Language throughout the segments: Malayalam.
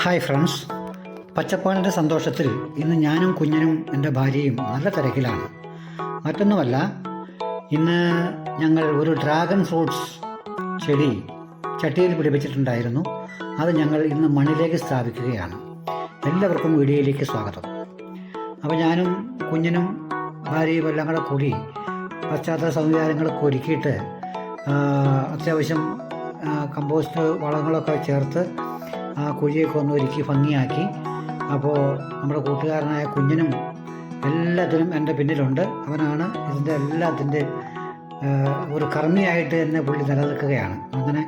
Hi friends. പച്ചപ്പാലിന്റെ സന്തോഷത്തിൽ ഇന്ന് ഞാനും കുഞ്ഞനും എന്റെ ഭാര്യയും നല്ല തിരക്കിലാണ്. മറ്റൊന്നുമല്ല ഇന്ന് ഞങ്ങൾ ഒരു ഡ്രാഗൺ ഫ്രൂട്ട്സ് ചെടി ചട്ടിയിൽ പിടിപ്പിച്ചിട്ടുണ്ടായിരുന്നു. അത് ഞങ്ങൾ ഇന്ന് മണ്ണിലേക്ക് സ്ഥാപിക്കുകയാണ്. എല്ലാവർക്കും വീഡിയോയിലേക്ക് സ്വാഗതം. അപ്പോൾ ഞാനും കുഞ്ഞനും ഭാര്യയും എല്ലാം കൂടെ കൂടി പശ്ചാത്തല സംവിധാനങ്ങളൊക്കെ ഒരുക്കിയിട്ട് അത്യാവശ്യം കമ്പോസ്റ്റ് വളങ്ങളൊക്കെ ചേർത്ത് ആ കുഴിയൊക്കെ ഒന്ന് ഒരുക്കി ഭംഗിയാക്കി. അപ്പോൾ നമ്മുടെ കൂട്ടുകാരനായ കുഞ്ഞിനും എല്ലാത്തിനും എന്റെ പിന്നിലുണ്ട്. അവനാണ് ഇതിന്റെ എല്ലാത്തിന്റെ ഒരു കർമ്മിയായിട്ട് എന്നെ പുള്ളി നിലനിൽക്കുകയാണ്. അങ്ങനെ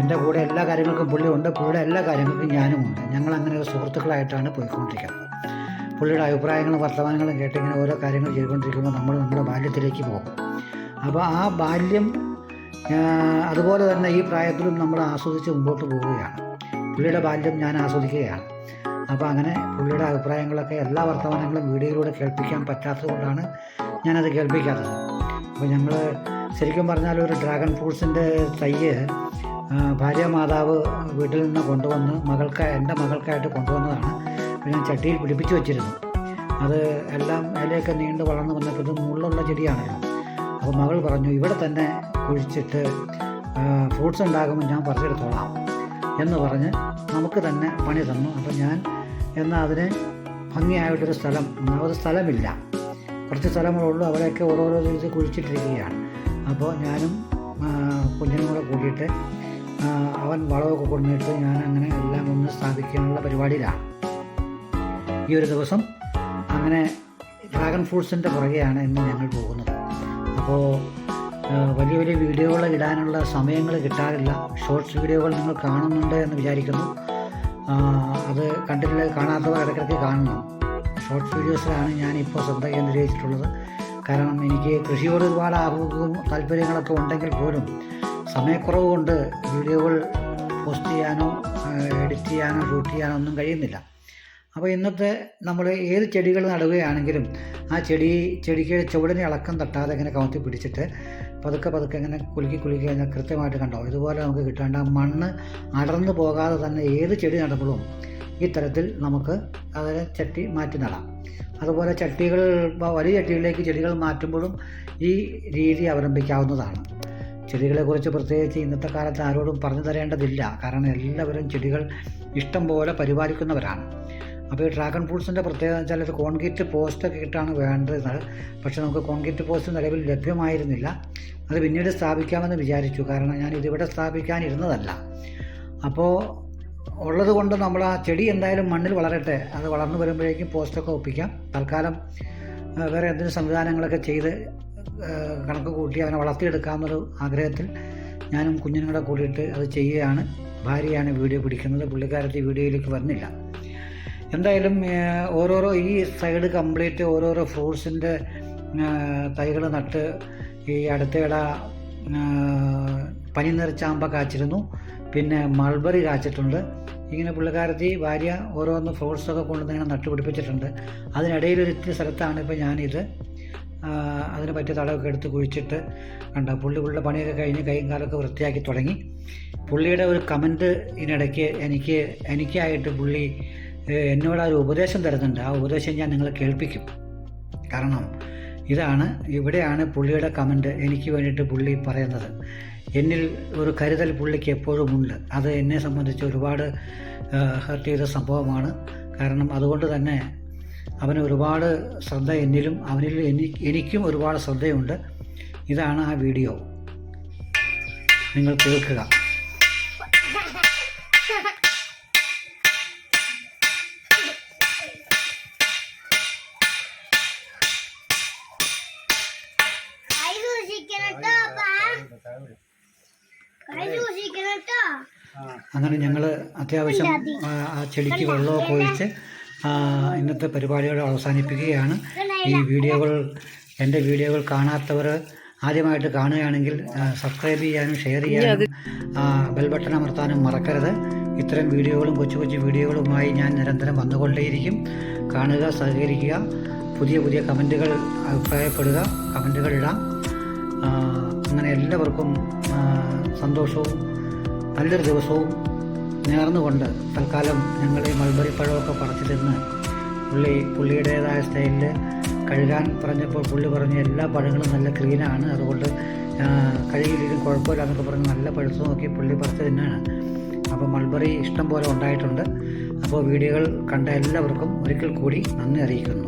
എന്റെ കൂടെ എല്ലാ കാര്യങ്ങൾക്കും പുള്ളി ഉണ്ട് പുള്ളിയുടെ എല്ലാ കാര്യങ്ങൾക്കും ഞാനുമുണ്ട് ഞങ്ങൾ അങ്ങനെ സുഹൃത്തുക്കളായിട്ടാണ് പോയിക്കൊണ്ടിരിക്കുന്നത്. പുള്ളിയുടെ അഭിപ്രായങ്ങളും വർത്തമാനങ്ങളും കേട്ട് ഇങ്ങനെ ഓരോ കാര്യങ്ങൾ ചെയ്തുകൊണ്ടിരിക്കുമ്പോൾ നമ്മൾ നമ്മുടെ ബാല്യത്തിലേക്ക് പോകും. അപ്പോൾ ആ ബാല്യം അതുപോലെ തന്നെ ഈ പ്രായത്തിലും നമ്മൾ ആസ്വദിച്ച് മുമ്പോട്ട് പോവുകയാണ്. പുള്ളിയുടെ ബാല്യം ഞാൻ ആസ്വദിക്കുകയാണ്. അപ്പോൾ അങ്ങനെ പുള്ളിയുടെ അഭിപ്രായങ്ങളൊക്കെ എല്ലാ വർത്തമാനങ്ങളും വീഡിയോയിലൂടെ കേൾപ്പിക്കാൻ പറ്റാത്തത് കൊണ്ടാണ് ഞാനത് കേൾപ്പിക്കാത്തത്. അപ്പോൾ ഞങ്ങൾ ശരിക്കും പറഞ്ഞാൽ ഒരു ഡ്രാഗൺ ഫ്രൂട്ട്സിന്റെ തയ്യ് ഭാര്യ മാതാവ് വീട്ടിൽ നിന്ന് കൊണ്ടുവന്ന് മകൾക്ക് എന്റെ മകൾക്കായിട്ട് കൊണ്ടുവന്നതാണ്. അപ്പോൾ ഞാൻ ചട്ടിയിൽ പിടിപ്പിച്ചു വെച്ചിരുന്നു. അത് എല്ലാം ഇലയൊക്കെ നീണ്ട് വളർന്നു വന്നപ്പോൾ ഇത് മുള്ളുള്ള ചെടിയാണല്ലോ. അപ്പോൾ മകൾ പറഞ്ഞു ഇവിടെ തന്നെ കുഴിച്ചിട്ട് ഫ്രൂട്ട്സ് ഉണ്ടാകുമ്പോൾ ഞാൻ പറിച്ചെടുത്തോളാം. എന്ന് പറഞ്ഞ് നമുക്ക് തന്നെ പണി തന്നു. അപ്പം ഞാൻ എന്നാൽ അതിന് ഭംഗിയായിട്ടൊരു സ്ഥലം ഒന്നാമത് സ്ഥലമില്ല. കുറച്ച് സ്ഥലങ്ങളുള്ളൂ. അവിടെയൊക്കെ ഓരോരോ രീതിയിൽ കുഴിച്ചിട്ടിരിക്കുകയാണ്. അപ്പോൾ ഞാനും കുഞ്ഞിനും കൂടെ കൂടിയിട്ട് അവൻ വളമൊക്കെ കൊണ്ടുവന്നിട്ട് ഞാൻ അങ്ങനെ എല്ലാം ഒന്ന് സ്ഥാപിക്കാനുള്ള പരിപാടിയിലാണ്. ഈ ഒരു ദിവസം അങ്ങനെ ഡ്രാഗൺ ഫ്രൂട്ട്സിന്റെ പുറകെയാണ് ഇന്ന് ഞങ്ങൾ പോകുന്നത്. അപ്പോൾ വലിയ വലിയ വീഡിയോകൾ ഇടാനുള്ള സമയങ്ങൾ കിട്ടാറില്ല. ഷോർട്സ് വീഡിയോകൾ നിങ്ങൾ കാണുന്നുണ്ട് എന്ന് വിചാരിക്കുന്നു. അത് കണ്ടിട്ടില്ല കാണാത്തവർ ഇടയ്ക്കിടയ്ക്ക് കാണണം. ഷോർട്സ് വീഡിയോസിലാണ് ഞാനിപ്പോൾ ശ്രദ്ധ കേന്ദ്രീകരിച്ചിട്ടുള്ളത്. കാരണം എനിക്ക് കൃഷിയോട് ഒരുപാട് ആഗ്രഹവും താല്പര്യങ്ങളൊക്കെ ഉണ്ടെങ്കിൽ പോലും സമയക്കുറവ് കൊണ്ട് വീഡിയോകൾ പോസ്റ്റ് ചെയ്യാനോ എഡിറ്റ് ചെയ്യാനോ ഷൂട്ട് ചെയ്യാനോ ഒന്നും കഴിയുന്നില്ല. അപ്പോൾ ഇന്നത്തെ നമ്മൾ ഏത് ചെടികൾ നടുകയാണെങ്കിലും ആ ചെടി ചെടിക്ക് ചുവടിനെ ഇളക്കം തട്ടാതെ ഇങ്ങനെ കമത്തി പിടിച്ചിട്ട് പതുക്കെ പതുക്കെ ഇങ്ങനെ കുലുക്കി കുലുക്കി കഴിഞ്ഞാൽ കൃത്യമായിട്ട് കണ്ടോ? ഇതുപോലെ നമുക്ക് കിട്ടേണ്ട മണ്ണ് അടർന്നു പോകാതെ തന്നെ ഏത് ചെടി നടുമ്പോഴും ഈ തരത്തിൽ നമുക്ക് അതിനെ ചട്ടി മാറ്റി നടാം. അതുപോലെ ചട്ടികൾ വലിയ ചട്ടികളിലേക്ക് ചെടികൾ മാറ്റുമ്പോഴും ഈ രീതി അവലംബിക്കാവുന്നതാണ്. ചെടികളെക്കുറിച്ച് പ്രത്യേകിച്ച് ഇന്നത്തെ കാലത്ത് ആരോടും പറഞ്ഞു തരേണ്ടതില്ല. കാരണം എല്ലാവരും ചെടികൾ ഇഷ്ടം പോലെ പരിപാലിക്കുന്നവരാണ്. അപ്പോൾ ഈ ഡ്രാഗൺ ഫ്രൂട്ട്സിന്റെ പ്രത്യേകത എന്ന് വെച്ചാൽ അത് കോൺക്രീറ്റ് പോസ്റ്റൊക്കെ ഇട്ടാണ് വേണ്ടത്. പക്ഷേ നമുക്ക് കോൺക്രീറ്റ് പോസ്റ്റ് നിലവിൽ ലഭ്യമായിരുന്നില്ല. അത് പിന്നീട് സ്ഥാപിക്കാമെന്ന് വിചാരിച്ചു. കാരണം ഞാൻ ഇതിവിടെ സ്ഥാപിക്കാനിരുന്നതല്ല. അപ്പോൾ ഉള്ളത് കൊണ്ട് നമ്മൾ ആ ചെടി എന്തായാലും മണ്ണിൽ വളരട്ടെ. അത് വളർന്നു വരുമ്പോഴേക്കും പോസ്റ്റൊക്കെ ഒപ്പിക്കാം. തൽക്കാലം വേറെ എന്തെങ്കിലും സംവിധാനങ്ങളൊക്കെ ചെയ്ത് കണക്ക് കൂട്ടി അവനെ വളർത്തിയെടുക്കാമെന്നൊരു ആഗ്രഹത്തിൽ ഞാനും കുഞ്ഞിനും കൂടെ കൂടിയിട്ട് അത് ചെയ്യുകയാണ്. ഭാര്യയാണ് വീഡിയോ പിടിക്കുന്നത്. പുള്ളിക്കാരത്തി വീഡിയോയിലേക്ക് വരുന്നില്ല. എന്തായാലും ഓരോരോ ഈ സൈഡ് കംപ്ലീറ്റ് ഓരോരോ ഫ്രൂട്ട്സിന്റെ തൈകൾ നട്ട് ഈ അടുത്തിടെ പനി നിറച്ചാമ്പ കാച്ചിരുന്നു. പിന്നെ മൾബറി കാച്ചിട്ടുണ്ട്. ഇങ്ങനെ പുള്ളിക്കാരത്തി ഭാര്യ ഓരോന്ന് ഫ്രൂട്ട്സൊക്കെ കൊണ്ടുവന്ന് ഇങ്ങനെ നട്ടുപിടിപ്പിച്ചിട്ടുണ്ട് അതിനിടയിൽ ഒരു ഇത്തിരി സ്ഥലത്താണ് ഇപ്പോൾ ഞാനിത്. അതിന് പറ്റിയ തടമൊക്കെ എടുത്ത് കുഴിച്ചിട്ട് കണ്ട പുള്ളി പുള്ളിയുടെ പണിയൊക്കെ കഴിഞ്ഞ് കൈയും കാലൊക്കെ വൃത്തിയാക്കി തുടങ്ങി. പുള്ളിയുടെ ഒരു കമന്റ് ഇതിനിടയ്ക്ക് എനിക്ക് എനിക്കായിട്ട് പുള്ളി എന്നോട് ആ ഒരു ഉപദേശം തരുന്നുണ്ട്. ആ ഉപദേശം ഞാൻ നിങ്ങളെ കേൾപ്പിക്കും. കാരണം ഇതാണ് ഇവിടെയാണ് പുള്ളിയുടെ കമന്റ് എനിക്ക് വേണ്ടിയിട്ട് പുള്ളി പറയുന്നത്. എന്നിൽ ഒരു കരുതൽ പുള്ളിക്ക് എപ്പോഴും ഉണ്ട്. അത് എന്നെ സംബന്ധിച്ച് ഒരുപാട് ഹർട്ട് ചെയ്ത സംഭവമാണ്. കാരണം അതുകൊണ്ട് തന്നെ അവന് ഒരുപാട് ശ്രദ്ധ എന്നിലും അവനിൽ എനി എനിക്കും ഒരുപാട് ശ്രദ്ധയുണ്ട്. ഇതാണ് ആ വീഡിയോ. നിങ്ങൾ കേൾക്കുക. അങ്ങനെ ഞങ്ങൾ അത്യാവശ്യം ആ, ചെടിക്ക് വെള്ളമൊക്കെ ഒഴിച്ച് ഇന്നത്തെ പരിപാടികൾ അവസാനിപ്പിക്കുകയാണ്. ഈ വീഡിയോകൾ എന്റെ വീഡിയോകൾ കാണാത്തവർ ആദ്യമായിട്ട് കാണുകയാണെങ്കിൽ സബ്സ്ക്രൈബ് ചെയ്യാനും ഷെയർ ചെയ്യാനും ആ, ബെൽ ബട്ടൺ അമർത്താനും മറക്കരുത്. ഇത്തരം വീഡിയോകളും കൊച്ചു കൊച്ചു വീഡിയോകളുമായി ഞാൻ നിരന്തരം വന്നുകൊണ്ടേയിരിക്കും. കാണുക സഹകരിക്കുക പുതിയ പുതിയ കമന്റുകൾ അഭിപ്രായപ്പെടുക കമന്റുകൾ ഇടാം. അങ്ങനെ എല്ലാവർക്കും സന്തോഷവും നല്ലൊരു ദിവസവും നേർന്നുകൊണ്ട് തൽക്കാലം ഞങ്ങൾ ഈ മൾബറി പഴമൊക്കെ പറിച്ചു തിന്ന് പുള്ളി പുള്ളിയുടേതായ സ്റ്റൈലിൽ കഴുകാൻ പറഞ്ഞപ്പോൾ പുള്ളി പറഞ്ഞ എല്ലാ പഴങ്ങളും നല്ല ക്ലീനാണ്. അതുകൊണ്ട് കഴുകിയിരിക്കും കുഴപ്പമില്ല എന്നൊക്കെ പറഞ്ഞ് നല്ല പഴുത്ത് നോക്കി പുള്ളി പറിച്ചു തിന്നാണ്. അപ്പോൾ മൾബറി ഇഷ്ടം പോലെ ഉണ്ടായിട്ടുണ്ട്. അപ്പോൾ വീഡിയോകൾ കണ്ട എല്ലാവർക്കും ഒരിക്കൽ കൂടി നന്ദി അറിയിക്കുന്നു.